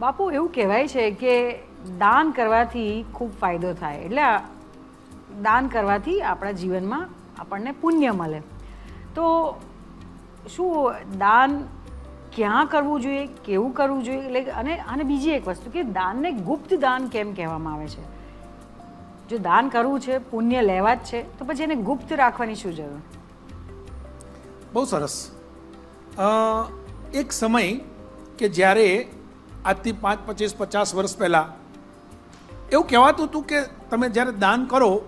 બાપુ, એવું કહેવાય છે કે દાન કરવાથી ખૂબ ફાયદો થાય. એટલે દાન કરવાથી આપણા જીવનમાં આપણને પુણ્ય મળે. તો શું દાન ક્યાં કરવું જોઈએ, કેવું કરવું જોઈએ? એટલે અને અને બીજી એક વસ્તુ કે દાનને ગુપ્ત દાન કેમ કહેવામાં આવે છે? જો દાન કરવું છે, પુણ્ય લેવા જ છે, તો પછી એને ગુપ્ત રાખવાની શું જરૂર? બહુ સરસ. એક સમય કે જ્યારે આજથી પાંચ, પચીસ, પચાસ વર્ષ પહેલાં એવું કહેવાતું હતું કે તમે જ્યારે દાન કરો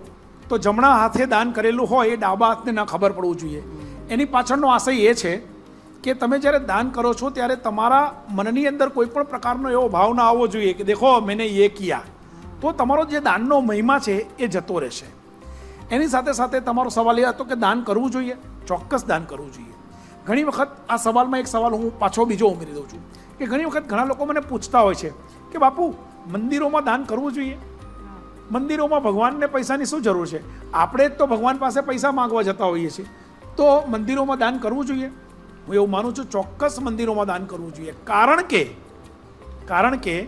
તો જમણા હાથે દાન કરેલું હોય એ ડાબા હાથને ન ખબર પડવું જોઈએ. એની પાછળનો આશય એ છે કે તમે જ્યારે દાન કરો છો ત્યારે તમારા મનની અંદર કોઈ પણ પ્રકારનો એવો ભાવ ના આવવો જોઈએ કે દેખો મેને એ કિયા. તો તમારો જે દાનનો મહિમા છે એ જતો રહેશે. એની સાથે સાથે તમારો સવાલ એ હતો કે દાન કરવું જોઈએ? ચોક્કસ દાન કરવું જોઈએ. ઘણી વખત આ સવાલમાં એક સવાલ હું પાછો બીજો ઉમેરી દઉં છું. કે ઘણી વખત ઘણા લોકો મને પૂછતા હોય છે કે બાપુ મંદિરોમાં દાન કરવું જોઈએ? મંદિરોમાં ભગવાનને પૈસાની શું જરૂર છે? આપણે જ તો ભગવાન પાસે પૈસા માંગવા જતા હોઈએ છીએ. તો મંદિરોમાં દાન કરવું જોઈએ? હું એવું માનું છું ચોક્કસ મંદિરોમાં દાન કરવું જોઈએ. કારણ કે કારણ કે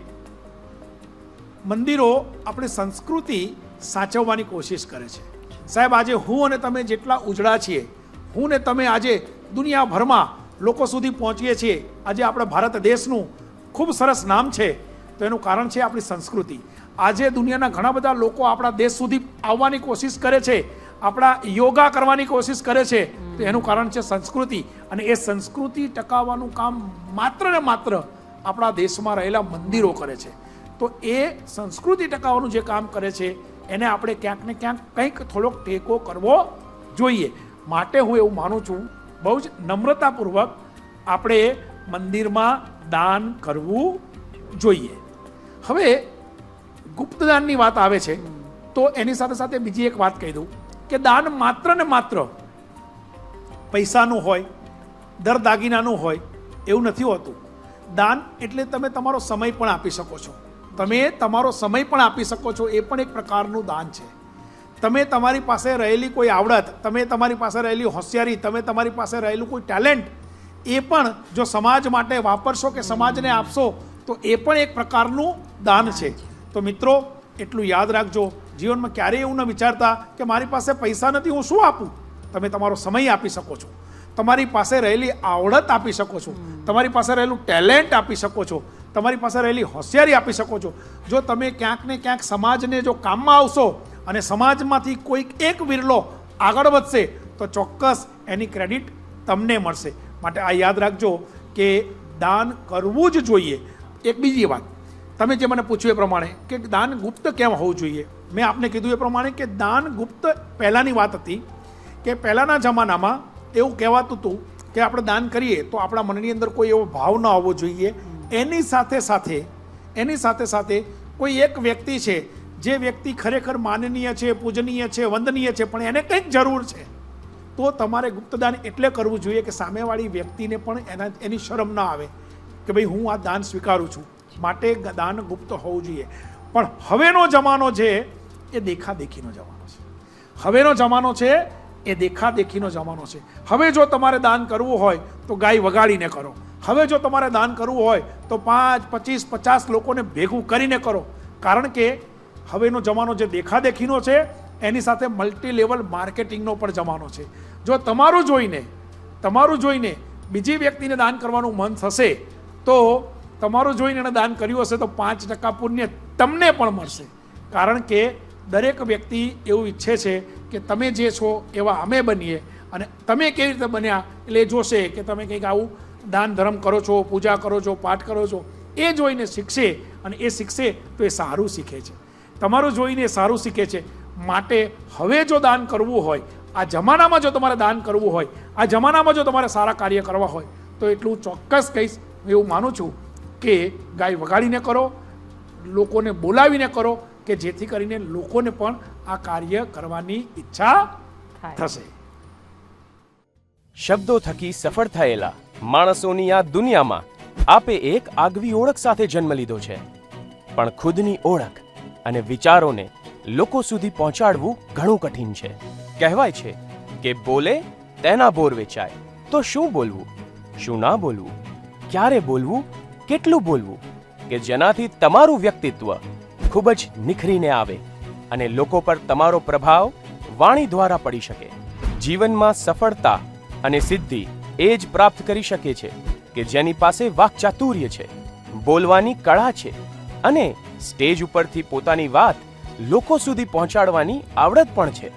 મંદિરો આપણી સંસ્કૃતિ સાચવવાની કોશિશ કરે છે. સાહેબ આજે હું અને તમે જેટલા ઉજળા છીએ હું ને તમે આજે દુનિયાભરમાં લોકો સુધી પહોંચીએ છીએ. આજે આપણા ભારત દેશનું ખૂબ સરસ નામ છે. તો એનું કારણ છે આપણી સંસ્કૃતિ. આજે દુનિયાના ઘણા બધા લોકો આપણા દેશ સુધી આવવાની કોશિશ કરે છે. આપણા યોગા કરવાની કોશિશ કરે છે. તો એનું કારણ છે સંસ્કૃતિ. અને એ સંસ્કૃતિ ટકાવવાનું કામ માત્ર ને માત્ર આપણા દેશમાં રહેલા મંદિરો કરે છે. તો એ સંસ્કૃતિ ટકાવવાનું જે કામ કરે છે, એને આપણે ક્યાંક ને ક્યાંક કંઈક થોડોક ટેકો કરવો જોઈએ. માટે હું એવું માનું છું બહુ જ નમ્રતાપૂર્વક આપણે મંદિરમાં દાન કરવું જોઈએ. હવે ગુપ્તદાનની વાત આવે છે, તો એની સાથે સાથે બીજી એક વાત કહી દઉં કે દાન માત્ર ને માત્ર પૈસાનું હોય, દર દાગીનાનું હોય, એવું નથી હોતું. દાન એટલે તમે તમારો સમય પણ આપી શકો છો. તમે તમારો સમય પણ આપી શકો છો, એ પણ એક પ્રકારનું દાન છે. તમે તમારી પાસે રહેલી કોઈ આવડત, તમે તમારી પાસે રહેલી હોશિયારી, તમે તમારી પાસે રહેલું કોઈ ટેલેન્ટ, એ પણ જો સમાજ માટે વાપરશો કે સમાજને આપશો, તો એ પણ એક પ્રકારનું દાન છે. તો મિત્રો, એટલું યાદ રાખજો, જીવનમાં ક્યારેય એવું ન વિચારતા કે મારી પાસે પૈસા નથી, હું શું આપું? તમે તમારો સમય આપી શકો છો. તમારી પાસે રહેલી આવડત આપી શકો છો. તમારી પાસે રહેલું ટેલેન્ટ આપી શકો છો. તમારી પાસે રહેલી હોશિયારી આપી શકો છો. જો તમે ક્યાંક ને ક્યાંક સમાજને જો કામમાં આવશો અને સમાજમાંથી કોઈક એક વિરલો આગળ વધશે, તો ચોક્કસ એની ક્રેડિટ તમને મળશે. માટે આ યાદ રાખજો કે દાન કરવું જ જોઈએ. એક બીજી વાત, તમે જે મને પૂછ્યું એ પ્રમાણે કે દાન ગુપ્ત કેમ હોવું જોઈએ? મેં આપને કીધું એ પ્રમાણે કે દાન ગુપ્ત પહેલાંની વાત હતી કે પહેલાંના જમાનામાં એવું કહેવાતું હતું કે આપણે દાન કરીએ તો આપણા મનની અંદર કોઈ એવો ભાવ ન આવવો જોઈએ. એની સાથે સાથે, એની સાથે સાથે કોઈ એક વ્યક્તિ છે જે વ્યક્તિ ખરેખર માનનીય છે, પૂજનીય છે, વંદનીય છે, પણ એને કંઈક જરૂર છે, તો તમારે ગુપ્તદાન એટલે કરવું જોઈએ કે સામેવાળી વ્યક્તિને પણ એના એની શરમ ના આવે કે ભાઈ હું આ દાન સ્વીકારું છું. માટે દાન ગુપ્ત હોવું જોઈએ. પણ હવેનો જમાનો છે, એ દેખાદેખીનો જમાનો છે. હવેનો જમાનો છે, એ દેખાદેખીનો જમાનો છે. હવે જો તમારે દાન કરવું હોય, તો ગાય વગાડીને કરો. હવે જો તમારે દાન કરવું હોય, તો પાંચ, પચીસ, પચાસ લોકોને ભેગું કરીને કરો. કારણ કે હવેનો જમાનો જે દેખાદેખીનો છે, એની સાથે મલ્ટી લેવલ માર્કેટિંગનો પણ જમાનો છે. જો તમારું જોઈને તમારું જોઈને બીજી વ્યક્તિને દાન કરવાનું મન થશે, તો તમારું જોઈને એણે દાન કર્યું હશે તો પાંચ ટકા પુણ્ય તમને પણ મળશે. કારણ કે દરેક વ્યક્તિ એવું ઈચ્છે છે કે તમે જે છો એવા અમે બનીએ અને તમે કેવી રીતે બન્યા એટલે જોશે કે તમે કંઈક આવું દાન ધર્મ કરો છો, પૂજા કરો છો, પાઠ કરો છો, એ જોઈને શીખશે અને એ શીખશે તો એ સારું શીખે છે. તમારું જોઈને સારું શીખે છે. માટે હવે જો દાન કરવું હોય આ જમાનામાં જો તમારે દાન કરવું હોય આ જમાનામાં જો તમારે સારા કાર્ય કરવા હોય તો એટલું ચોક્કસ કહીશ હું એવું માનું છું કે ગાય વગાડીને કરો લોકોને બોલાવીને કરો કે જેથી કરીને લોકોને પણ આ કાર્ય કરવાની ઈચ્છા થશે. શબ્દો થકી સફળ થયેલા માણસોની આ દુનિયામાં આપે એક આગવી ઓળખ સાથે જન્મ લીધો છે. પણ ખુદની ઓળખ અને વિચારોને લોકો સુધી પહોંચાડવું ઘણું કઠિન છે. કહેવાય છે કે બોલે, તેના બોર વેચાય. તો શું બોલવું? શું ના બોલવું? ક્યારે બોલવું? કેટલું બોલવું? કે જેનાથી તમારું વ્યક્તિત્વ ખૂબ જ નિખરીને આવે અને લોકો પર તમારો પ્રભાવ વાણી દ્વારા પડી શકે. જીવનમાં સફળતા અને સિદ્ધિ એ જ પ્રાપ્ત કરી શકે છે કે જેની પાસે વાકચાતુર્ય છે, બોલવાની કળા છે અને સ્ટેજ ઉપરથી પોતાની વાત લોકો સુધી પહોંચાડવાની આવડત પણ છે.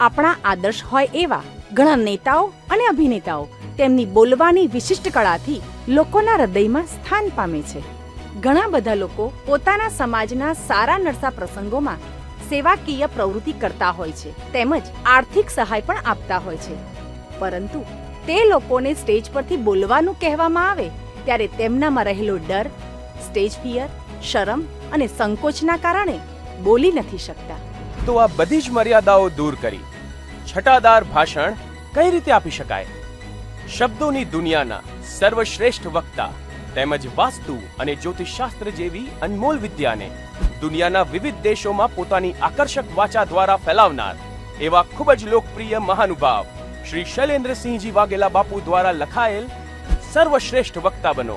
આપણા આદર્શ હોય એવા ઘણા નેતાઓ અને અભિનેતાઓ તેમની બોલવાની વિશિષ્ટ કળાથી લોકોના હૃદયમાં સ્થાન પામે છે. ઘણા બધા લોકો પોતાના સમાજના સારા નરસા પ્રસંગોમાં સેવાકીય પ્રવૃત્તિ કરતા હોય છે, તેમજ આર્થિક સહાય પણ આપતા હોય છે. પરંતુ તે લોકોને સ્ટેજ પરથી બોલવાનું કહેવામાં આવે, ત્યારે તેમનામાં રહેલો ડર, સ્ટેજ ફિયર, શરમ અને સંકોચના કારણે બોલી નથી શકતા. તો આ બધી જ મર્યાદાઓ દૂર કરી છટાદાર ભાષણ કઈ રીતે આપી શકાય? શબ્દોની દુનિયાના સર્વશ્રેષ્ઠ વક્તા તેમજ વાસ્તુ અને જ્યોતિષશાસ્ત્ર જેવી અનમોલ વિદ્યાને દુનિયાના વિવિધ દેશોમાં પોતાની આકર્ષક વાચા દ્વારા ફેલાવનાર એવા ખૂબ જ લોકપ્રિય મહાનુભાવ શ્રી શૈલેન્દ્રસિંહજી વાઘેલા બાપુ દ્વારા લખાયેલ સર્વશ્રેષ્ઠ વક્તા બનો.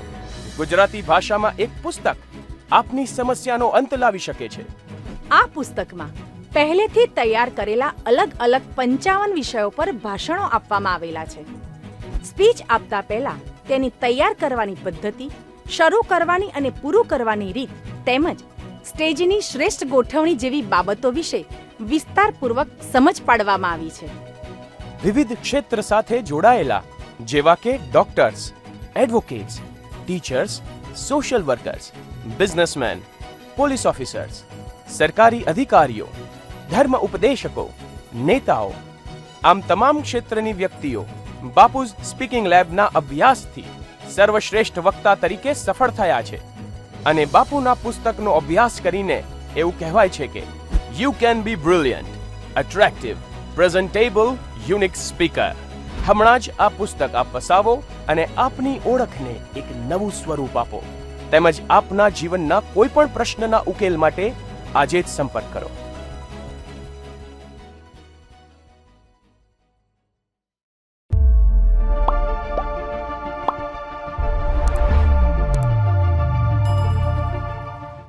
ગુજરાતી ભાષામાં એક પુસ્તક આપની સમસ્યાનો અંત લાવી શકે છે. આ પુસ્તકમાં પહેલેથી તૈયાર કરેલા અલગ અલગ પંચાવન વિષયો પર ભાષણો આપવામાં આવેલા છે. સ્પીચ આપતા પહેલા તેની તૈયાર કરવાની પદ્ધતિ શરૂ કરવાની અને પૂરું કરવાની રીત તેમજ સ્ટેજની શ્રેષ્ઠ ગોઠવણી જેવી બાબતો વિશે વિસ્તારપૂર્વક સમજ પાડવામાં આવી છે. વિવિધ ક્ષેત્ર સાથે જોડાયેલા જેવા કે doctors advocates teachers social workers businessman police officers સરકારી અધિકારીઓ ધર્મ ઉપદેશકો નેતાઓ આમ તમામ ક્ષેત્રની વ્યક્તિઓ બાપુઝ સ્પીકિંગ લેબના અભ્યાસથી સર્વશ્રેષ્ઠ વક્તા તરીકે સફળ થયા છે. અને બાપુના પુસ્તકનો અભ્યાસ કરીને એવું કહેવાય છે કે you can be brilliant attractive presentable unique speaker હમણાં જ આ પુસ્તક આપ વસાવો અને આપની ઓળખને એક નવું સ્વરૂપ આપો. તેમજ આપના જીવનના કોઈ પણ પ્રશ્નના ઉકેલ માટે આજે જ સંપર્ક કરો.